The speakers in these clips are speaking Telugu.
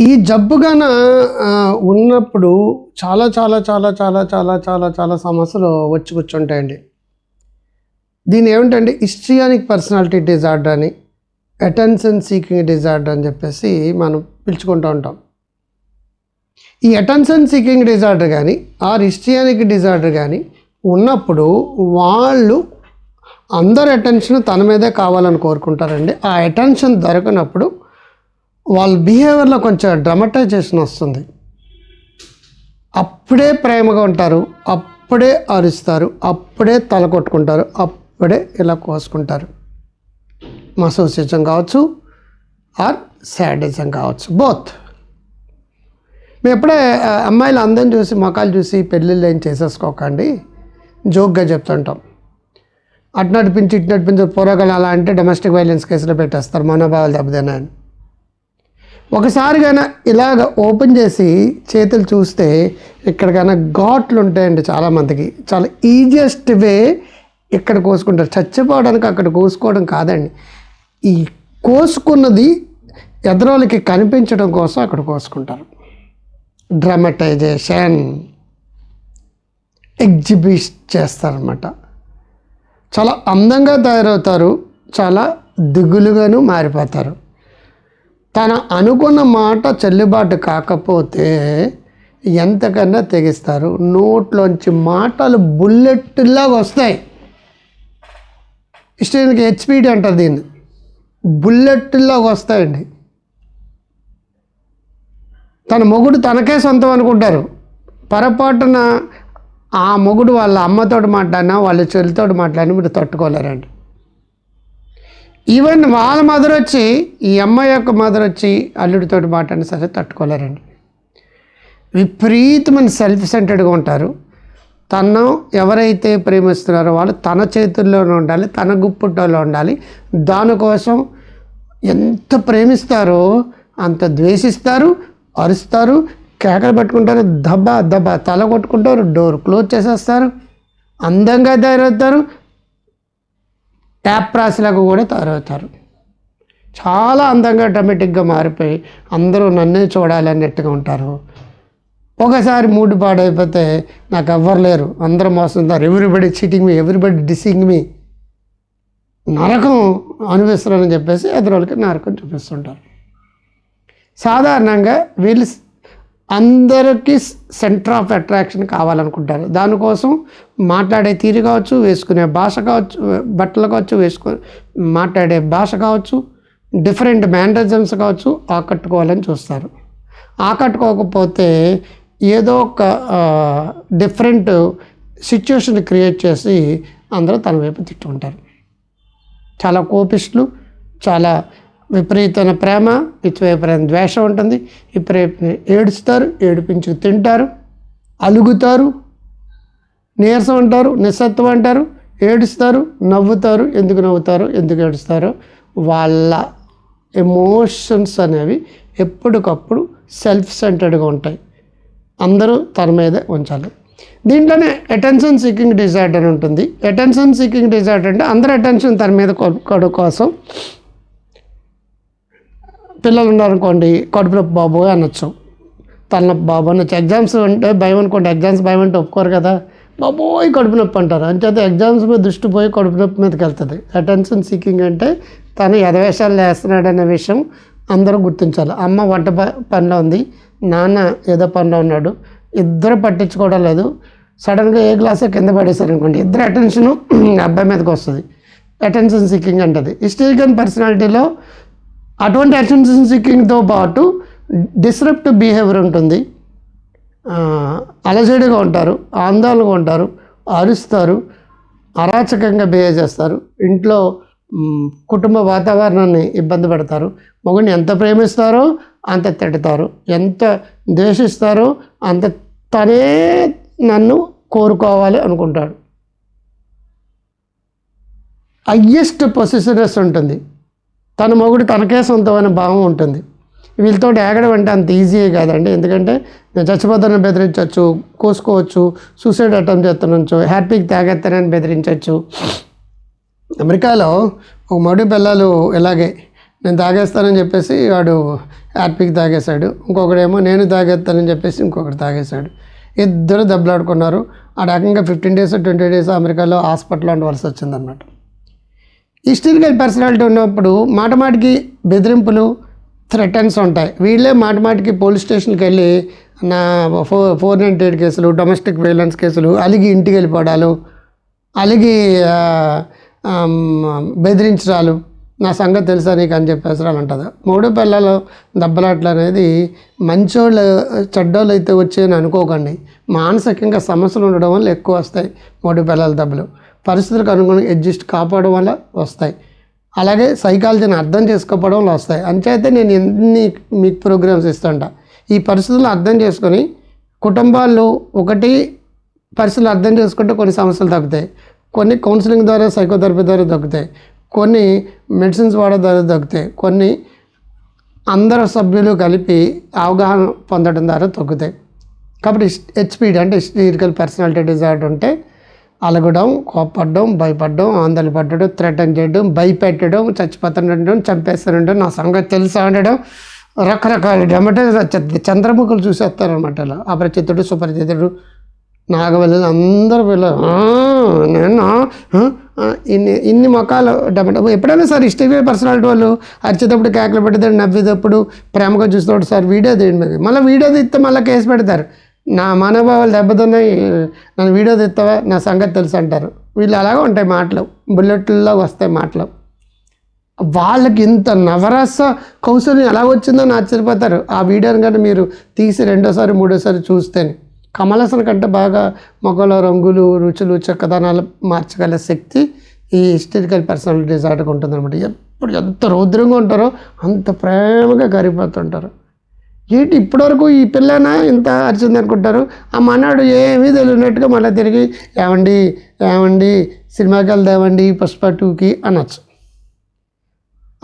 ఈ జబ్బుగాన ఉన్నప్పుడు చాలా చాలా చాలా చాలా చాలా చాలా చాలా సమస్యలు వచ్చి కూర్చుంటాయండి. దీని ఏమిటంటే హిస్ట్రియానిక్ పర్సనాలిటీ డిజార్డర్ అని అటెన్షన్ సీకింగ్ డిజార్డర్ అని చెప్పేసి మనం పిలుచుకుంటూ ఉంటాం. ఈ అటెన్షన్ సీకింగ్ డిజార్డర్ కానీ ఆర్ హిస్ట్రియానిక్ డిజార్డర్ కానీ ఉన్నప్పుడు వాళ్ళు అందరు అటెన్షన్ తన మీదే కావాలని కోరుకుంటారండి. ఆ అటెన్షన్ దొరకనప్పుడు వాళ్ళ బిహేవియర్లో కొంచెం డ్రమటైజేషన్ వస్తుంది. అప్పుడే ప్రేమగా ఉంటారు అప్పుడే అరుస్తారు అప్పుడే తల కొట్టుకుంటారు అప్పుడే ఇలా కోసుకుంటారు. మసోసిజం కావచ్చు ఆర్ శాడిజం కావచ్చు బోత్ మేము ఎప్పుడే అమ్మాయిలు అందం చూసి మొఖాలు చూసి పెళ్ళిళ్ళు ఏం చేసేసుకోకండి జోక్గా చెప్తుంటాం. అటు నడిపించి ఇటు నడిపించి పూర్వకాలం అలా అంటే డొమెస్టిక్ వైలెన్స్ కేసులో పెట్టేస్తారు మనోభావాలు దెబ్బతిన్నాయని. ఒకసారిగా ఇలాగ ఓపెన్ చేసి చేతులు చూస్తే ఇక్కడికైనా ఘాట్లు ఉంటాయండి చాలామందికి. చాలా ఈజియెస్ట్ వే ఇక్కడ కోసుకుంటారు. చచ్చిపోవడానికి అక్కడ కోసుకోవడం కాదండి. ఈ కోసుకున్నది ఎదరోళ్ళకి కనిపించడం కోసం అక్కడ కోసుకుంటారు. డ్రామటైజేషన్ ఎగ్జిబిట్ చేస్తారనమాట చాలా అందంగా తయారవుతారు. చాలా దిగులుగాను మారిపోతారు. తన అనుకున్న మాట చెల్లుబాటు కాకపోతే ఎంతకన్నా తెగిస్తారు. నోట్లోంచి మాటలు బుల్లెట్లాగా వస్తాయి. ఇష్టానికి హెచ్పిడి అంటారు దీన్ని. బుల్లెట్లాగా వస్తాయండి. తన మొగుడు తనకే సొంతం అనుకుంటారు. పొరపాటున ఆ మొగుడు వాళ్ళ అమ్మతోటి మాట్లాడినా వాళ్ళ చెల్లితోటి మాట్లాడినా మీరు తట్టుకోలేరండి. ఈవెన్ వాళ్ళ మదర్ వచ్చి ఈ అమ్మాయి యొక్క మదర్ వచ్చి అల్లుడితోటి మాట్లాడిన సరే తట్టుకోలేరండి. విపరీతమైన సెల్ఫ్ సెంటర్డ్గా ఉంటారు. తను ఎవరైతే ప్రేమిస్తున్నారో వాళ్ళు తన చేతుల్లోనే ఉండాలి తన గుప్పుట్టలో ఉండాలి. దానికోసం ఎంత ప్రేమిస్తారో అంత ద్వేషిస్తారు అరుస్తారు కేకలు పెట్టుకుంటారు దెబ్బ దెబ్బ తల కొట్టుకుంటారు డోర్ క్లోజ్ చేసేస్తారు అందంగా తయారవుతారు ట్యాప్ రాసిలాగా కూడా తయారవుతారు చాలా అందంగా ఆటోమేటిక్గా మారిపోయి అందరూ నన్నే చూడాలి అన్నట్టుగా ఉంటారు. ఒకసారి మూడు పాడైపోతే నాకు ఎవ్వరు లేరు. అందరూ మోస్తున్నారు everybody cheating me everybody dissing me నరకం అనుభవిస్తున్నారని చెప్పేసి ఎదురోళ్ళకి నరకం చూపిస్తుంటారు. సాధారణంగా వీళ్ళు అందరికీ సెంటర్ ఆఫ్ అట్రాక్షన్ కావాలనుకుంటారు. దానికోసం మాట్లాడే తీరు కావచ్చు వేసుకునే భాష కావచ్చు బట్టలు కావచ్చు వేసుకో మాట్లాడే భాష కావచ్చు డిఫరెంట్ మ్యానరిజమ్స్ కావచ్చు ఆకట్టుకోవాలని చూస్తారు. ఆకట్టుకోకపోతే ఏదో ఒక డిఫరెంట్ సిచ్యువేషన్ క్రియేట్ చేసి అందరూ తన వైపు తిట్టుకుంటారు. చాలా కోపిస్టులు చాలా విపరీతమైన ప్రేమ విపరీతమైన ద్వేషం ఉంటుంది. విపరీత ఏడుస్తారు ఏడిపించి తింటారు అలుగుతారు నీరసం అంటారు నిస్సత్వం అంటారు ఏడుస్తారు నవ్వుతారు. ఎందుకు నవ్వుతారు ఎందుకు ఏడుస్తారో? వాళ్ళ ఎమోషన్స్ అనేవి ఎప్పటికప్పుడు సెల్ఫ్ సెంటర్డ్గా ఉంటాయి. అందరూ తన మీదే ఉంచాలి. దీంట్లోనే అటెన్షన్ సీకింగ్ డిజార్డర్ అని ఉంటుంది. అటెన్షన్ సీకింగ్ డిజార్డర్ అంటే అందరూ అటెన్షన్ తన మీద కొనుక్కోవడం కోసం పిల్లలు ఉన్నారనుకోండి కడుపు నొప్పి బాబు అనొచ్చు. తలనొప్పి బాబు అనొచ్చు. ఎగ్జామ్స్ అంటే భయం అనుకోండి. ఎగ్జామ్స్ భయం అంటే ఒప్పుకోరు కదా. బాబోయ్ కడుపు నొప్పి అంటారు. అంచేత ఎగ్జామ్స్ మీద దృష్టి పోయి కడుపు నొప్పి మీదకి వెళ్తుంది. అటెన్షన్ సీకింగ్ అంటే తను ఎదవేషాలు వేస్తున్నాడు అనే విషయం అందరూ గుర్తించాలి. అమ్మ వంట ప- పనిలో ఉంది. నాన్న ఏదో పనిలో ఉన్నాడు. ఇద్దరు పట్టించుకోవడం లేదు. సడన్గా ఏ గ్లాసో కింద పడేశారు అనుకోండి ఇద్దరు అటెన్షన్ అబ్బాయి మీదకి వస్తుంది. అటెన్షన్ సీకింగ్ అంటది. హిస్టరికల్ పర్సనాలిటీలో అటువంటి అటెన్షన్ సీకింగ్తో పాటు డిస్రప్టివ్ బిహేవియర్ ఉంటుంది. అలజడిగా ఉంటారు ఆందోళనగా ఉంటారు అరుస్తారు అరాచకంగా బిహేవ్ చేస్తారు. ఇంట్లో కుటుంబ వాతావరణాన్ని ఇబ్బంది పెడతారు. మగుని ఎంత ప్రేమిస్తారో అంత తిడతారు. ఎంత ద్వేషిస్తారో అంత తనే నన్ను కోరుకోవాలి అనుకుంటాడు. హయ్యెస్ట్ పొసిసినెస్ ఉంటుంది. తన మొగుడు తనకే సొంతమైన భావం ఉంటుంది. వీళ్ళతో ఏగడం అంటే అంత ఈజీ కాదండి. ఎందుకంటే నేను చచ్చిపోతానని బెదిరించవచ్చు కోసుకోవచ్చు సూసైడ్ అటెంప్ట్ చేస్తానొచ్చు హ్యాపీకి తాగేస్తానని బెదిరించవచ్చు అమెరికాలో ఒక మడి పిల్లలు ఇలాగే నేను తాగేస్తానని చెప్పేసి వాడు హ్యాపీకి తాగేశాడు. ఇంకొకడేమో నేను తాగేస్తానని చెప్పేసి ఇంకొకటి తాగేశాడు. ఇద్దరు దెబ్బలాడుకున్నారు. ఆ రకంగా ఫిఫ్టీన్ డేస్ ట్వంటీ డేస్ అమెరికాలో హాస్పిటల్లో ఉండవలసి వచ్చిందన్నమాట హిస్టరికల్ పర్సనాలిటీ ఉన్నప్పుడు మాటమాటికి బెదిరింపులు థ్రెటన్స్ ఉంటాయి. వీళ్ళే మాటమాటికి పోలీస్ స్టేషన్కి వెళ్ళి నా ఫోర్ ఫోర్ నైంటీ ఎయిట్ కేసులు డొమెస్టిక్ వైలెన్స్ కేసులు అలిగి ఇంటికి వెళ్ళిపోవడాలు అలిగి బెదిరించడాలు నా సంగతి తెలుసా నీకు అని చెప్పి అవసరాలు ఉంటుంది. మూడు పిల్లలు దెబ్బలాట్లు అనేది మంచోళ్ళు చెడ్డోళ్ళు అయితే వచ్చాయని అనుకోకండి. మానసికంగా సమస్యలు ఉండడం వల్ల ఎక్కువ వస్తాయి మూడు పిల్లల దెబ్బలు. పరిస్థితులకు అనుగుణంగా అడ్జస్ట్ కాపాడడం వల్ల వస్తాయి అలాగే సైకాలజీని అర్థం చేసుకోవడం వల్ల వస్తాయి అంచేతే నేను ఎన్ని మీకు ప్రోగ్రామ్స్ ఇస్తుంటా ఈ పరిస్థితులను అర్థం చేసుకొని కుటుంబాల్లో ఒకటి పరిస్థితులు అర్థం చేసుకుంటే కొన్ని సమస్యలు తగ్గుతాయి కొన్ని కౌన్సిలింగ్ ద్వారా సైకోథెరపీ ద్వారా తగ్గుతాయి కొన్ని మెడిసిన్స్ వాడడం ద్వారా తగ్గుతాయి కొన్ని అందరు సభ్యులు కలిపి అవగాహన పొందడం ద్వారా తగ్గుతాయి కాబట్టి హెచ్పిడి అంటే హిస్టరికల్ పర్సనాలిటీ డిజార్డర్ ఉంటే అలగడం కోపడడం భయపడడం ఆందోళన పడడం థ్రెటన్ చేయడం భయపెట్టడం చచ్చిపోతుండడం చంపేస్తుండడం నా సంగతి తెలుసా ఉండడం రకరకాల అంటే చంద్రముఖులు చూసేస్తారనమాట అలా. అపరిచితుడు సుపరిచితుడు నాగవల్లి అందరూ వీళ్ళు నేను ఇన్ని ఇన్ని మొక్కలు డబ్బు ఎప్పుడైనా సార్ ఇష్టమైన పర్సనాలిటీ వాళ్ళు అరిచేటప్పుడు కేకలు పెడతారు నవ్వేటప్పుడు ప్రేమగా చూసేటప్పుడు సార్ వీడియో తీయండి మళ్ళీ వీడియో తీస్తే మళ్ళీ కేసు పెడతారు. నా మనోభావాలు దెబ్బతున్నాయి. నన్ను వీడియో తెస్తావా? నా సంగతి తెలుసు అంటారు. వీళ్ళు అలాగే ఉంటాయి మాటలు. బుల్లెట్లలో వస్తాయి మాటలు. వాళ్ళకి ఇంత నవరస కౌశల్యం ఎలా వచ్చిందని ఆశ్చర్యపోతారు. ఆ వీడియోని కానీ మీరు తీసి రెండోసారి మూడోసారి చూస్తేనే కమలసన్ కంటే బాగా మొక్కల రంగులు రుచులు చక్కదనాలు మార్చగల శక్తి ఈ హిస్టరికల్ పర్సనాలిటీ డిజార్డర్కి ఉంటుందన్నమాట. ఎప్పుడు ఎంత రౌద్రంగా ఉంటారో అంత ప్రేమగా కరిగిపోతుంటారు ఏంటి ఇప్పటివరకు ఈ పిల్లన? ఇంత అరిచింది అనుకుంటారు. ఆ మనాడు ఏమీ తెలియనట్టుగా మళ్ళీ తిరిగి ఏమండి ఏమండి సినిమాకి వెళ్దామండి పుష్ప టూకి అనొచ్చు.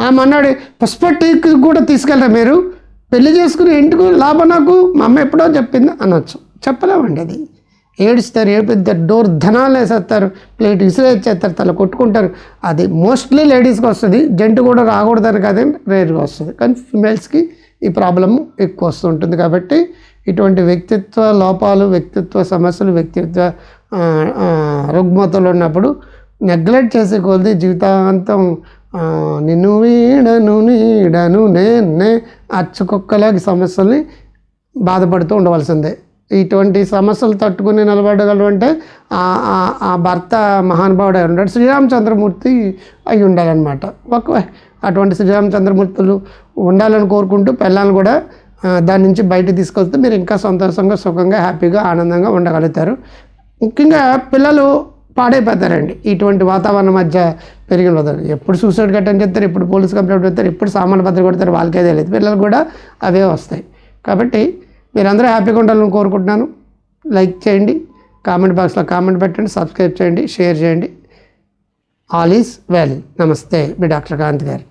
ఆ మన్నాడు పుష్ప టూకి కూడా తీసుకెళ్ళరా మీరు? పెళ్ళి చేసుకుని ఇంటికి లాభం నాకు? మా అమ్మ ఎప్పుడో చెప్పింది అనొచ్చు. చెప్పలేమండి అది. ఏడుస్తారు ఏడిపిస్తారు డోర్ ధనాలు వేసేస్తారు ప్లేట్ విసిరేస్తారు తల కొట్టుకుంటారు. అది మోస్ట్లీ లేడీస్కి వస్తుంది. జంటు కూడా రాకూడదని కాదని రేర్గా వస్తుంది. కానీ ఫిమేల్స్కి ఈ ప్రాబ్లం ఎక్కువ వస్తుంటుంది కాబట్టి ఇటువంటి వ్యక్తిత్వ లోపాలు వ్యక్తిత్వ సమస్యలు వ్యక్తిత్వ రుగ్మతలు ఉన్నప్పుడు నెగ్లెక్ట్ చేసే కొద్ది జీవితాంతం నిన్ను వీడను నీడను నేనే అచ్చుకొక్కలాగి సమస్యల్ని బాధపడుతూ ఉండవలసిందే. ఇటువంటి సమస్యలు తట్టుకుని నిలబడగలవంటే ఆ- ఆ- భర్త మహానుభావుడు అయి ఉంటాడు. శ్రీరామచంద్రమూర్తి అయి ఉండాలన్నమాట. ఒక అటువంటి శ్రీరామచంద్రమూర్తులు ఉండాలని కోరుకుంటూ పిల్లల్ని కూడా దాని నుంచి బయట తీసుకొస్తే మీరు ఇంకా సంతోషంగా సుఖంగా హ్యాపీగా ఆనందంగా ఉండగలుగుతారు. ముఖ్యంగా పిల్లలు పాడైపోతారండి. ఇటువంటి వాతావరణం మధ్య పెరిగిన వదలు ఎప్పుడు సూసైడ్ కట్టని చెప్తారు ఎప్పుడు పోలీస్ కంప్లైంట్ పెడతారు ఎప్పుడు సామాన్య భద్రత కొడతారు వాళ్ళకే తెలియదు. పిల్లలు కూడా అవే వస్తాయి. కాబట్టి మీరందరూ హ్యాపీగా ఉండాలని కోరుకుంటున్నాను. లైక్ చేయండి కామెంట్ బాక్స్లో కామెంట్ పెట్టండి సబ్స్క్రైబ్ చేయండి షేర్ చేయండి. All is well. నమస్తే. మీ డాక్టర్ కాంత్ గారు.